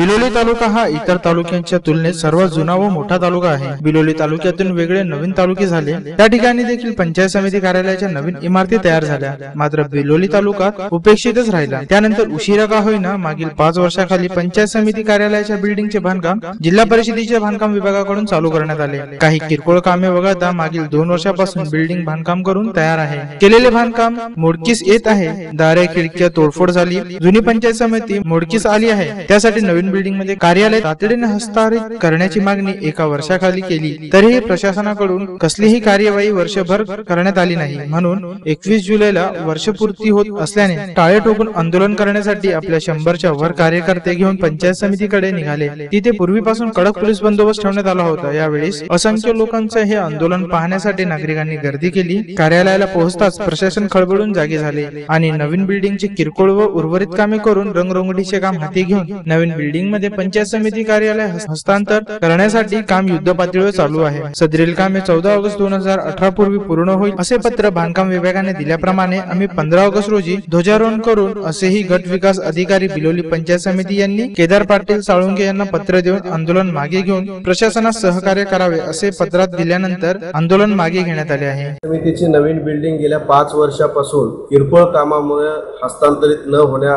बिलोली तालुका हा इतर तालुक्यांच्या तुलनेत सर्वात जुना व मोठा तालुका आहे. बिलोली तालुक्यातून वेगळे नवीन तालुके झाले. त्या ठिकाणी देखील पंचायत समिती कार्यालयाच्या नवीन इमारती तयार झाल्या. मात्र बिलोली तालुका उपेक्षितच राहिला. त्यानंतर उशिरा का होईना मागील पाच वर्षाखाली पंचायत समिती कार्यालयाच्या बिल्डिंगचे बांधकाम जिल्हा परिषदेच्या बांधकाम विभागाकडून चालू करण्यात आले. काही किरकोळ कामे वगळता मागील दोन वर्षापासून बिल्डिंग बांधकाम करून तयार आहे. केलेले बांधकाम मोडकीस येत आहे. दारे खिडक्या तोडफोड झाली. जुनी पंचायत समिती मोडकीस आली आहे. त्यासाठी नवीन बिल्डिंगमध्ये कार्यालय तातडीने हस्तांतरित करण्याची मागणी एका वर्षाखाली केली. तरीही प्रशासनाकडून कसलीही कार्यवाही वर्षभर करण्यात आली नाही. म्हणून एकवीस जुलैला वर्षपूर्ती होत असल्याने टाळे टोकून आंदोलन करण्यासाठी आपल्या शंभरच्या वर कार्यकर्ते घेऊन पंचायत समितीकडे निघाले. तिथे पूर्वीपासून कडक पोलीस बंदोबस्त ठेवण्यात आला होता. यावेळेस असंख्य लोकांचं हे आंदोलन पाहण्यासाठी नागरिकांनी गर्दी केली. कार्यालयाला पोहोचताच प्रशासन खळबळून जागे झाले आणि नवीन बिल्डिंगचे किरकोळ व उर्वरित कामे करून रंगरंगोटीचे काम हाती घेऊन नवीन बिल्डिंग मध्ये पंचायत समिती कार्यालय हस्तांतर करण्यासाठी काम युद्ध पातळीवर चालू आहे. सदरील कामे चौदा ऑगस्ट दोन हजार अठरा पूर्वी पूर्ण होईल असे पत्र बांधकाम विभागाने दिल्याप्रमाणे आम्ही पंधरा ऑगस्ट रोजी ध्वजारोहण करून असेही गट विकास अधिकारी बिलोली पंचायत समिती यांनी केदार पाटील साळुंके यांना पत्र देऊन आंदोलन मागे घेऊन प्रशासनास सहकार्य करावे असे पत्रात दिल्यानंतर आंदोलन मागे घेण्यात आले आहे. समितीची नवीन बिल्डिंग गेल्या पाच वर्षापासून किरकोळ कामामुळे हस्तांतरित न होण्या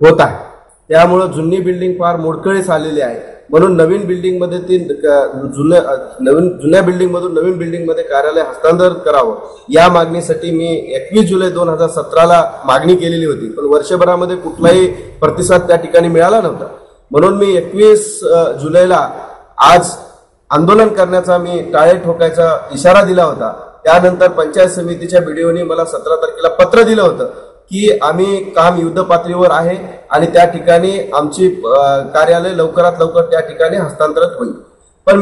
होत आहे. त्यामुळं जुनी बिल्डिंग फार मोडकळीस आलेली आहे. म्हणून नवीन बिल्डिंगमध्ये ती जुन्या नवीन जुन्या बिल्डिंग मधून नवीन बिल्डिंगमध्ये कार्यालय हस्तांतरित करावं. या मागणीसाठी मी एकवीस जुलै दोन हजार सतराला मागणी केलेली होती. पण वर्षभरामध्ये कुठलाही प्रतिसाद त्या ठिकाणी मिळाला नव्हता. म्हणून मी एकवीस जुलैला आज आंदोलन करण्याचा मी टाळे ठोकायचा इशारा दिला होता. त्यानंतर पंचायत समितीच्या बीडीओनी मला सतरा तारखेला पत्र दिलं होतं. की आम्ही काम युद्ध पातळीवर आहे आणि त्या ठिकाणी आमची कार्यालय लवकरात लवकर त्या ठिकाणी हस्तांतरित होईल. पण